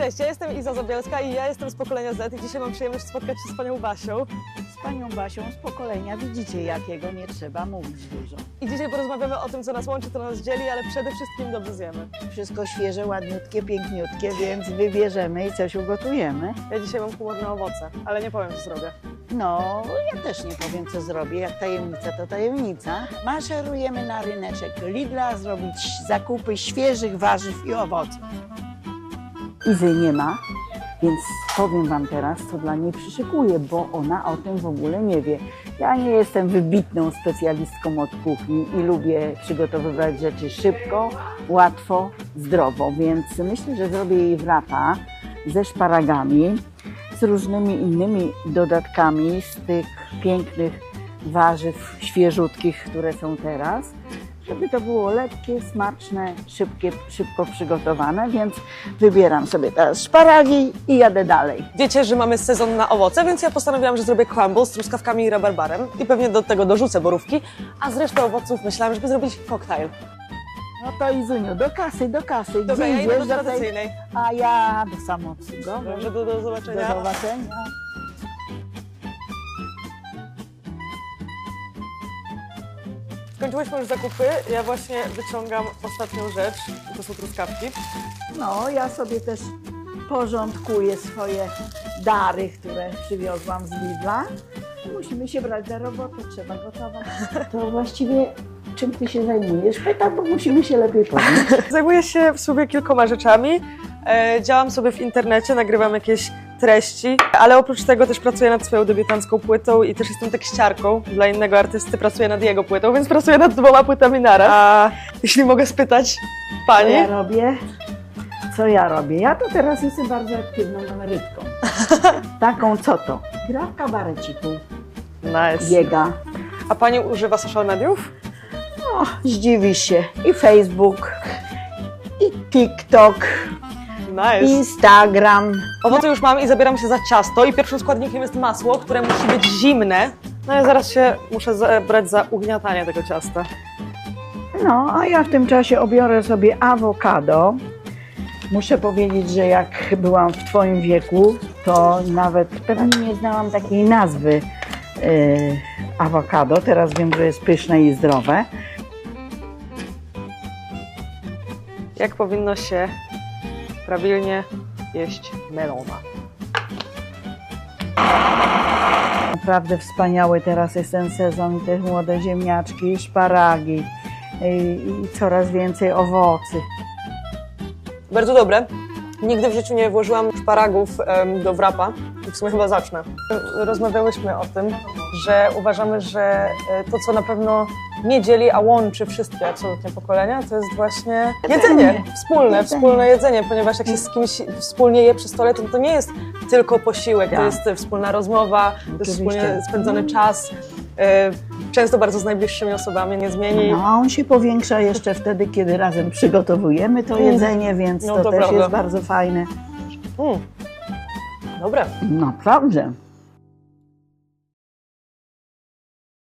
Cześć, ja jestem Iza Zabielska i ja jestem z pokolenia Z i dzisiaj mam przyjemność spotkać się z panią Basią. Z panią Basią z pokolenia widzicie, jakiego nie trzeba mówić dużo. I dzisiaj porozmawiamy o tym, co nas łączy, co nas dzieli, ale przede wszystkim dobrze zjemy. Wszystko świeże, ładniutkie, piękniutkie, więc wybierzemy i coś ugotujemy. Ja dzisiaj mam humor na owoce, ale nie powiem, co zrobię. No, ja też nie powiem, co zrobię. Jak tajemnica, to tajemnica. Maszerujemy na ryneczek Lidla zrobić zakupy świeżych warzyw i owoców. Izy nie ma, więc powiem Wam teraz, co dla niej przyszykuję, bo ona o tym w ogóle nie wie. Ja nie jestem wybitną specjalistką od kuchni i lubię przygotowywać rzeczy szybko, łatwo, zdrowo, więc myślę, że zrobię jej wrapa ze szparagami, z różnymi innymi dodatkami z tych pięknych warzyw świeżutkich, które są teraz, żeby to było lekkie, smaczne, szybkie, szybko przygotowane, więc wybieram sobie teraz szparagi i jadę dalej. Wiecie, że mamy sezon na owoce, więc ja postanowiłam, że zrobię crumble z truskawkami i rabarbarem i pewnie do tego dorzucę borówki, a z resztą owoców myślałam, żeby zrobić koktajl. No to Izuniu, do kasy, do kasy. Gdzie Dobra, ja idę do idziesz? Tej- tradycyjnej. A ja do samoobsługowej. Dobrze, do, do Do zobaczenia. Skończyłyśmy już zakupy, ja właśnie wyciągam ostatnią rzecz, to są truskawki. No, ja sobie też porządkuję swoje dary, które przywiozłam z Lidla. Musimy się brać za robotę, trzeba gotować. To właściwie czym ty się zajmujesz? Pytam, bo musimy się lepiej poznać. Zajmuję się w sumie kilkoma rzeczami. E, działam sobie w internecie, nagrywam jakieś treści, ale oprócz tego też pracuję nad swoją debiutancką płytą i też jestem tekściarką dla innego artysty, pracuję nad jego płytą, więc pracuję nad dwoma płytami naraz. A jeśli mogę spytać Co pani, ja robię? Co ja robię? Ja to teraz jestem bardzo aktywną emerytką. Taką co to? Gra w kabareciku, nice. biega. a pani używa social mediów? O, zdziwi się. I Facebook, i TikTok, Nice. Instagram. Owoce już mam i zabieram się za ciasto i pierwszym składnikiem jest masło, które musi być zimne. No ja zaraz się muszę zabrać za ugniatanie tego ciasta. No, a ja w tym czasie obiorę sobie awokado. Muszę powiedzieć, że jak byłam w Twoim wieku, to nawet pewnie nie znałam takiej nazwy yy, awokado. Teraz wiem, że jest pyszne i zdrowe. Jak powinno się prawilnie jeść melona? Naprawdę wspaniały teraz jest ten sezon i te młode ziemniaczki, i szparagi i coraz więcej owocy. Bardzo dobre. Nigdy w życiu nie włożyłam szparagów do wrapa w sumie chyba zacznę. Rozmawiałyśmy o tym, że uważamy, że e, to, co na pewno nie dzieli, a łączy wszystkie absolutnie pokolenia, to jest właśnie jedzenie, wspólne, Jedzenie. wspólne jedzenie, ponieważ jak się z kimś wspólnie je przy stole, to to nie jest tylko posiłek, to Tak. jest wspólna rozmowa, to jest wspólnie spędzony czas, e, często bardzo z najbliższymi osobami, nie zmieni. No, a on się powiększa jeszcze wtedy, kiedy razem przygotowujemy to Mm. jedzenie, więc No, to, to też prawda. jest bardzo fajne. Mm. Dobre. Naprawdę.